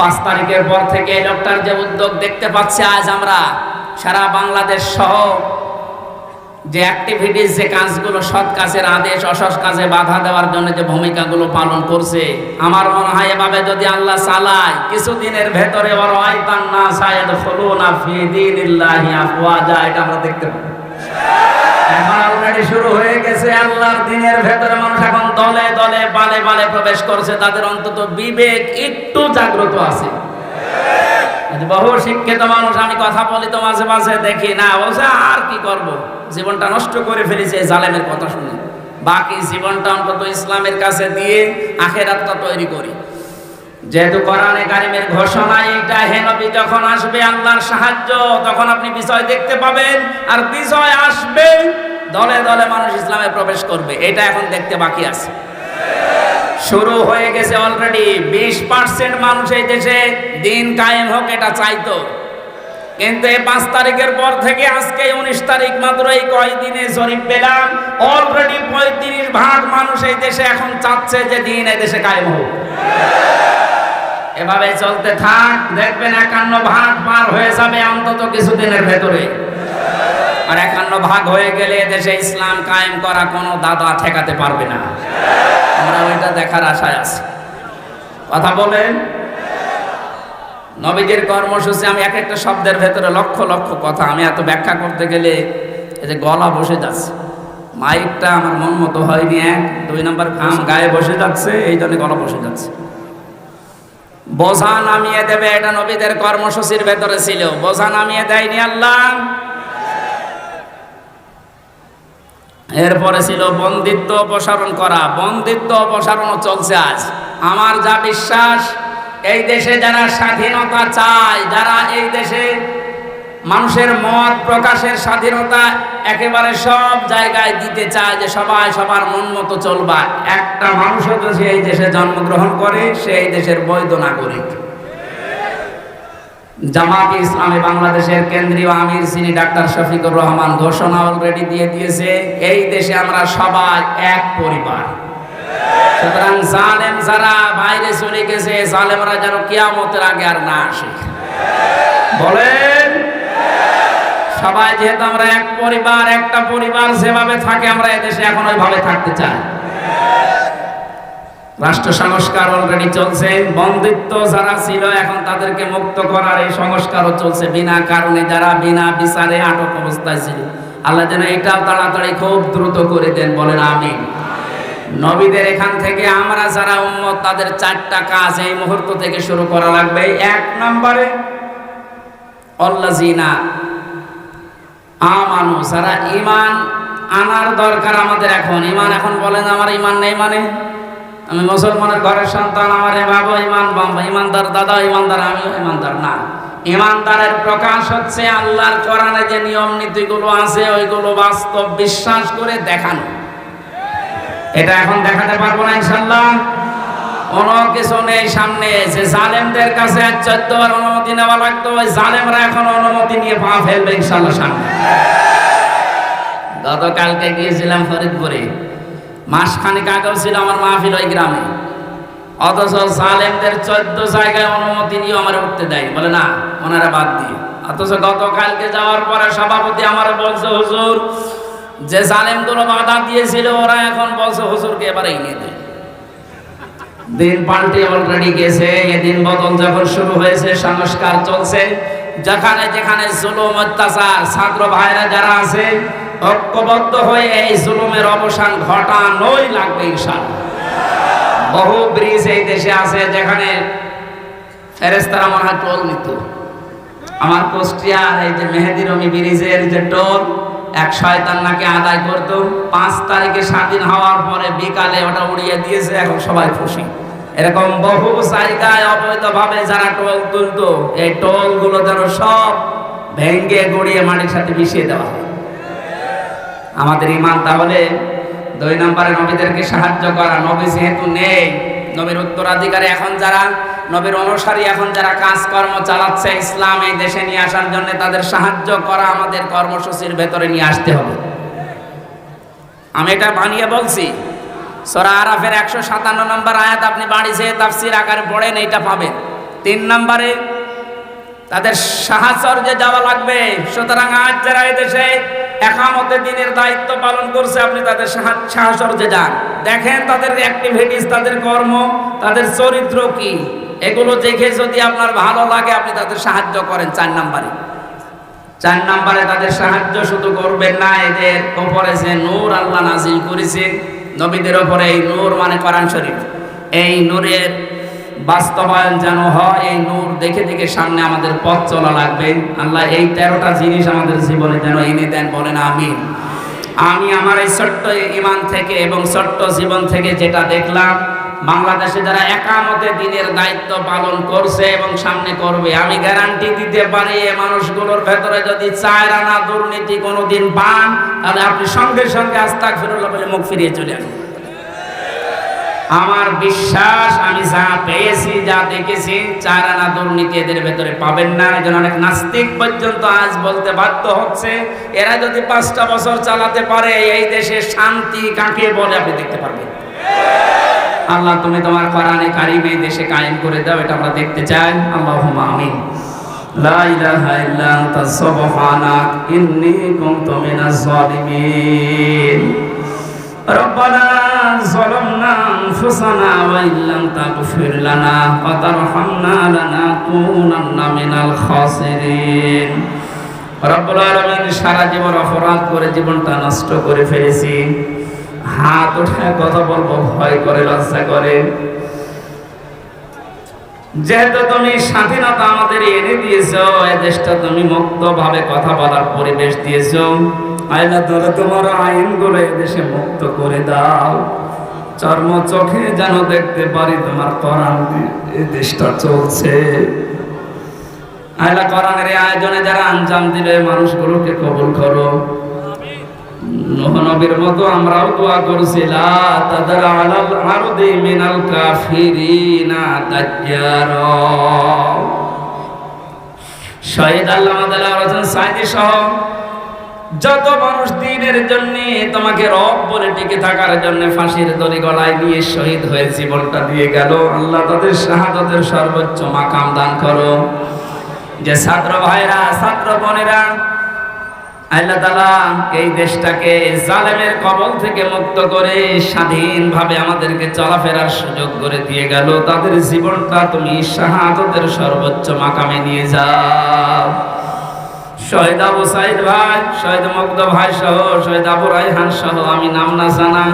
পাঁচ তারিখের পর থেকে এই লোকটার যে উদ্যোগ দেখতে পাচ্ছি আজ আমরা, সারা বাংলাদেশ সহ যে অ্যাক্টিভিটিস যে কাজগুলো সৎ কাজের আদেশ, অসৎ কাজে বাধা দেওয়ার জন্য যে ভূমিকাগুলো পালন করছে, আমার মনে হয় এভাবে যদি আল্লাহ চালায়, কিছুদিনের ভেতরে এটা আমরা দেখতে পাবো। একটু জাগ্রত আছে। বহু শিক্ষিত মানুষ, আমি কথা বলি তো মাঝে মাঝে, দেখি না, বলছে, আর কি করব? জীবনটা নষ্ট করে ফেলেছে জালেমের কথা শুনে। বাকি জীবনটা অন্তত ইসলামের কাছে দিয়ে আখেরাতটা তৈরি করি। যেহেতু কোরআনে কারিমের ঘোষণা এইটা, হে নবী, যখন আসবে আল্লাহর সাহায্য, তখন আপনি বিষয় দেখতে পাবেন। আর বিষয় আসবে, দলে দলে মানুষ ইসলামে প্রবেশ করবে। এটা এখন দেখতে বাকি আছে। শুরু হয়ে গেছে অলরেডি বিশ পার্সেন্ট মানুষ এই দেশে দিন কায়েম হোক, এটা চাইতো। কিন্তু এই পাঁচ তারিখের পর থেকে আজকে উনিশ তারিখ মাত্র এই কয়দিনে জরিপ পেলাম। অলরেডি পঁয়ত্রিশ ভাগ মানুষ এই দেশে এখন চাচ্ছে যে দিন এই দেশে কায়েম হোক। এভাবে চলতে থাক, দেখবেন একান্ন ভাগ পার হয়ে যাবে অন্তত কিছুদিনের ভেতরে। আর একান্ন ভাগ হয়ে গেলে দেশে ইসলাম কায়েম করা কোনো দাদা ঠেকাতে পারবে না। আমরা ওইটা দেখার আশায় আছি। কথা বলেন। নবীজির কর্মসূচি, আমি এক একটা শব্দের ভেতরে লক্ষ লক্ষ কথা। আমি এত ব্যাখ্যা করতে গেলে এই যে গলা বসে যাচ্ছে, মাইকটা আমার মন মতো হয়নি, এক, দুই নম্বর খাম গায়ে বসে যাচ্ছে, এই জন্য গলা বসে যাচ্ছে। বোঝা নামিয়ে দেবে, এটা নবীদের কর্মসূচির ভেতরে ছিল। বোঝা নামিয়ে দেয়নি আল্লাহ। এরপরে ছিল বন্দিত্ব অপসারণ করা। বন্দিত্ব অপসারণও চলছে আজ। আমার যা বিশ্বাস এই দেশে যারা স্বাধীনতা চায়, যারা এই দেশে মানুষের মত প্রকাশের স্বাধীনতা একেবারে সব জায়গায় দিতে চায় যে সবাই সবার মন মতো চলবা। একটা মানুষও যদি এই দেশে জন্মগ্রহণ করে, সে এই দেশের বৈধ নাগরিক। জামাত ইসলামী বাংলাদেশের কেন্দ্রীয় আমির, সিনি ডাক্তার শফিকুর রহমান ঘোষণা অলরেডি দিয়ে দিয়েছে, এই দেশে আমরা সবাই এক পরিবার। সুতরাং জালেম যারা বাইরে চলে গেছে, জালেমরা যেন কিয়ামতের আগে আর না আসে। বলেন? সবাই যেহেতু আমরা এক পরিবার, একটা পরিবার যেভাবে থাকে, আমরা এদেশে এখন ওইভাবে থাকতে চাই। রাষ্ট্র সংস্কার অলরেডি চলছে বন্দিত্ব যারা ছিল এখন তাদেরকে মুক্ত করার এই সংস্কারও চলছে। বিনা কারণে যারা বিনা বিচারে আটক অবস্থায় ছিল। আল্লাহ যেন এটাও তাড়াতাড়ি খুব দ্রুত করে দেন, বলেন আমি নবীদের এখান থেকে আমরা যারা উম্মত, তাদের চারটা কাজ এই মুহূর্ত থেকে শুরু করা লাগবে। এক নম্বরে অল্লাজিনা আমানু, যারা ইমান আনার দরকার আমাদের এখন। ইমান এখন বলেন, আমার ইমান নেই মানে? আমি মুসলমানের ঘরের সন্তান, আমার বাবা ইমান বাবা ইমানদার দাদা ইমানদার আমিও ইমানদার না। ইমানদারের প্রকাশ হচ্ছে আল্লাহর কোরআনে যে নিয়ম নীতিগুলো আছে, ওইগুলো বাস্তব বিশ্বাস করে দেখানো। এটা এখন দেখাতে পারব না ইনশাল্লাহ কোনো কিছু নেই সামনে। যে জালেমদের কাছে এক চোদ্দ অনুমতি নেওয়া লাগতো, ওই জালেমরা এখন অনুমতি নিয়ে পা ফেলবে ইনশাল্লাহ সামনে। গতকালকে গিয়েছিলাম ফরিদপুরে। মাসখানেক আগেও ছিল আমার মাহফিল ওই গ্রামে। অথচ সালেমদের চোদ্দ জায়গায় অনুমতি নিয়ে আমার উঠতে দেয় বলে, না, ওনারা বাদ দিয়ে। অথচ গতকালকে যাওয়ার পরে সভাপতি আমার বলছে, হুজুর যে জালেমগুলো বাধা দিয়েছিল, ওরা এখন বলছে, হুজুরকে এবারে এনে দেয় দিন পাল্টে অলরেডি গেছে। এদিন বদল যখন শুরু হয়েছে, সংস্কার চলছে। যেখানে যেখানে জুলুম, অত্যাচার, ছাত্র ভাইরা যারা আছে, ঐক্যবদ্ধ হয়ে এই জুলুমের অবসান ঘটানোই লাগবে ইনশাআল্লাহ। বহু ব্রিজ এই দেশে আছে, যেখানে ফেরেস্তারা মনে হয় টোল নিত। আমার কুষ্টিয়ার এই যে মেহেদি রমি ব্রিজের যে টোল এক শয়তান নাকি আদায় করতো? পাঁচ তারিখে স্বাধীন হওয়ার পরে বিকালে ওটা উড়িয়ে দিয়েছে, এখন সবাই খুশি। এরকম বহু জায়গায় অবৈধভাবে যারা টোল তুলতো, এই টোলগুলো যেন সব ভেঙ্গে গড়িয়ে মাটির সাথে মিশিয়ে দেওয়া হয়। আমাদের ইমান তাহলে দুই নম্বরে নবীদেরকে সাহায্য করা। নবী যেহেতু নেই, নবীর উত্তরাধিকারী এখন যারা নবীর অনুসারী এখন যারা কাজকর্ম চালাচ্ছে ইসলাম এই দেশে নিয়ে আসার জন্য তাদের সাহায্য করা আমাদের কর্মসূচির ভেতরে নিয়ে আসতে হবে। আমি এটা বানিয়ে বলছি, সরা আরাফের একশো সাতান্ন নম্বর আয়াত আপনি বাড়ি যেয়ে তাফসির আকারে পড়েন, এইটা পাবেন। তিন নম্বরে, তাদের সাহাচর্যে যাওয়া লাগবে, সুতরাং আজ যারা এদেশে একামতে দিনের দায়িত্ব পালন করছে, আপনি তাদের সাহা- সাহচর্যে যান। দেখেন তাদের অ্যাক্টিভিটিস তাদের কর্ম, তাদের চরিত্র কি। এগুলো দেখে যদি আপনার ভালো লাগে, আপনি তাদের সাহায্য করেন চার নাম্বারে। চার নাম্বারে তাদের সাহায্য শুধু করবেন না, এদের ওপরে যে নূর আল্লাহ নাজিল করেছে নবীদের ওপরে এই নূর মানে কোরআন শরীফ। এই নূরের বাস্তবায়ন যেন হয়, এই নূর দেখে দেখে সামনে আমাদের পথ চলা লাগবে। আল্লাহ এই তেরোটা জিনিস আমাদের জীবনে যেন এনে দেন, বলেন আমি আমি আমার এই ছোট্ট ইমান থেকে এবং ছোট্ট জীবন থেকে যেটা দেখলাম বাংলাদেশে যারা একামতে দিনের দায়িত্ব পালন করছে এবং সামনে করবে, আমি গ্যারান্টি দিতে পারি এই মানুষগুলোর ভেতরে যদি চায় রানা দুর্নীতি কোনোদিন পান, তাহলে আপনি সঙ্গে সঙ্গে আস্তাক ফিরুল্লাহ বলে মুখ ফিরিয়ে চলে আসুন। আমার বিশ্বাস, আমি যা পেয়েছি, যা দেখেছি চার আনা দুর্নীতি এদের ভেতরে পাবেন না। এই জন্য অনেক নাস্তিক পর্যন্ত আজ বলতে বাধ্য হচ্ছে, এরা যদি পাঁচটা বছর চালাতে পারে, এই দেশে শান্তি কাকে বলে আপনি দেখতে পারবেন। আল্লাহ তুমি তোমার কোরআনে কারিম এই দেশে কায়েম করে দাও এটা আমরা দেখতে চাই আল্লাহুম্মা আমিন লা ইলাহা ইল্লা আনতা সুবহানাক ইন্নী কুনতু মিনাজ জালিমিন ربنا ظلمنا أنفسنا وإن لم تغفر لنا وترحمنا لنكونن من الخاسرين রব্বুল আলামিন সারা জীবন অপরাধ করে জীবনটা নষ্ট করে ফেলেছি হাত উঠে কথা বলব, ভয় করে, লজ্জা করে। যেহেতু তুমি স্বাধীনতা আমাদের এনে দিয়েছ এ দেশটা তুমি মুক্ত ভাবে কথা বলার পরিবেশ দিয়েছ। আইলা ধরে তোমার আইনগুলো এদেশে মুক্ত করে দাও। চর্ম চোখে যেন দেখতে পারি তোমার কোরআন দিয়ে এ দেশটা চলছে। আইলা কোরআনের এই আয়োজনে যারা আঞ্জাম দিলে মানুষগুলোকে কবুল করো। নবীর মতো আমরাও দোয়া করছি, লা তাদার আলাল আরদি মিনাল কাফিরিনা দাজ্জার শহীদ হোসেন সাইদি সহ যত মানুষ দিনের জন্য তোমাকে রব বলে টিকে থাকার জন্য ফাঁসির দড়ি গলায় নিয়ে শহীদ হয়ে জীবনটা দিয়ে গেল, আল্লাহ তাদের শাহাদতের সর্বোচ্চ মাকাম দান করো। যে ছাত্র ভাইরা, ছাত্র বোনেরা আল্লাহ তালা এই দেশটাকে জালেমের কবল থেকে মুক্ত করে স্বাধীনভাবে আমাদেরকে চলাফেরার সুযোগ করে দিয়ে গেল। তাদের জীবনটা তুমি শাহাদতের সর্বোচ্চ মাকামে নিয়ে যাও। শহীদ আবু সাইদ ভাই, শহীদ মুগ্ধ ভাই সহ, শহীদ আবু রাইহান সহ, আমি নাম না জানা,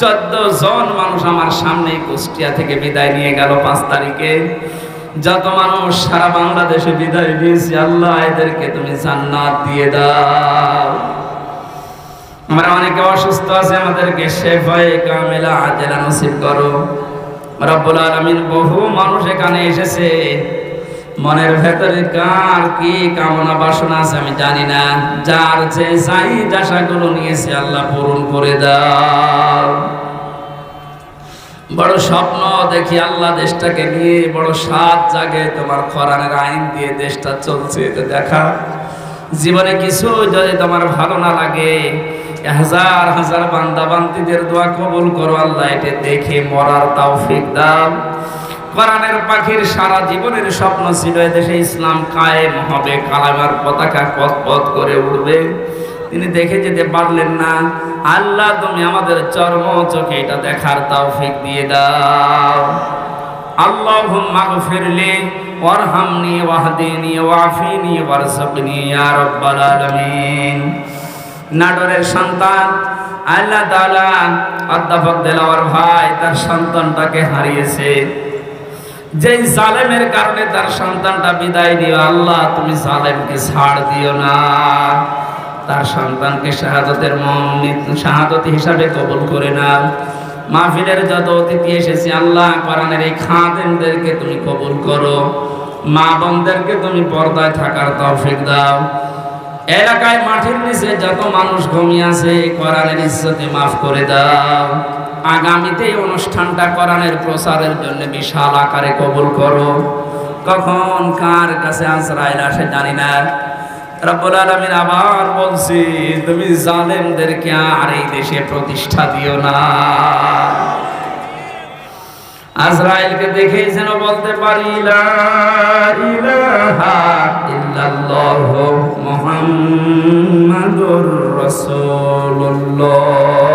চোদ্দ জন মানুষ আমার সামনে কুষ্টিয়া থেকে বিদায় নিয়ে গেল পাঁচ তারিখে। যত মানুষ সারা বাংলাদেশে বিদায় দিয়েছে আল্লাহ এদেরকে তুমি জান্নাত দিয়ে দাও। আমরা অনেকে অসুস্থ আছে, আমাদেরকে শেফায়ে কামেলা আজেলা নসিব করো। রব্বুল আলামিন বহু মানুষ এখানে এসেছে। মনের ভেতরে কার কি কামনা বাসনা আছে আমি জানি না। যার যে চাই আশাগুলো নিয়েছে আল্লাহ পূরণ করে দাও। বড় স্বপ্ন দেখি আল্লাহ দেশটাকে নিয়ে বড় সাত জাগে, তোমার খরানের আইন দিয়ে দেশটা চলছে এটা দেখা। জীবনে কিছু যদি তোমার ভালো না লাগে, হাজার হাজার বান্দা বান্দিদের দোয়া কবুল করো, আল্লাহ এটা দেখে মরার তৌফিক দাও। কোরআনের পাখির সারা জীবনের স্বপ্ন ছিল দেশে ইসলাম কায়েম হবে, কালামার পতাকা পথ পথ করে উঠবে তিনি দেখে যেতে পারলেন না। আল্লাহ, তুমি আমাদের চর্ম চোখে এটা দেখার তৌফিক দিয়ে দাও। আল্লাহুম্মা গফিরলি ওয়ারহামনি ওয়াহদিনি ওয়াফিনি ওয়ারzuqni ইয়া রাব্বাল আলামিন। নাটোরের সন্তান, আল্লাহ তাআলা অধ্যাপক দেলাওয়ার ভাই তার সন্তানটাকে হারিয়েছে। যেই জালেমের কারণে তার সন্তানটা বিদায় দিও আল্লাহ, তুমি জালেমকে ছাড় দিও না। তার সন্তানকে শাহাদতের শাহাদত হিসাবে কবুল করে নাও। মাহফিলের যত অতিথি এসেছে, আল্লাহ কোরআনের এই খাদেমদেরকে তুমি কবুল করো। মা বোনদেরকে তুমি পর্দায় থাকার তৌফিক দাও। এলাকায় মাটির নিচে যত মানুষ ঘুমিয়ে আছে, কোরআনের ইজ্জতে মাফ করে দাও। আগামীতে অনুষ্ঠানটা কোরআনের প্রচারের জন্য বিশাল আকারে কবুল করো। কখন কার কাছে আশ্রয় আসে জানি না। রব্বুল আলামিন আবার বলছি, তুমি জালেমদেরকে আর এই দেশে প্রতিষ্ঠা দিও না। আজরাইলকে দেখেই যেন বলতে পারি, লা ইলাহা ইল্লাল্লাহু মুহাম্মাদুর রাসূলুল্লাহ।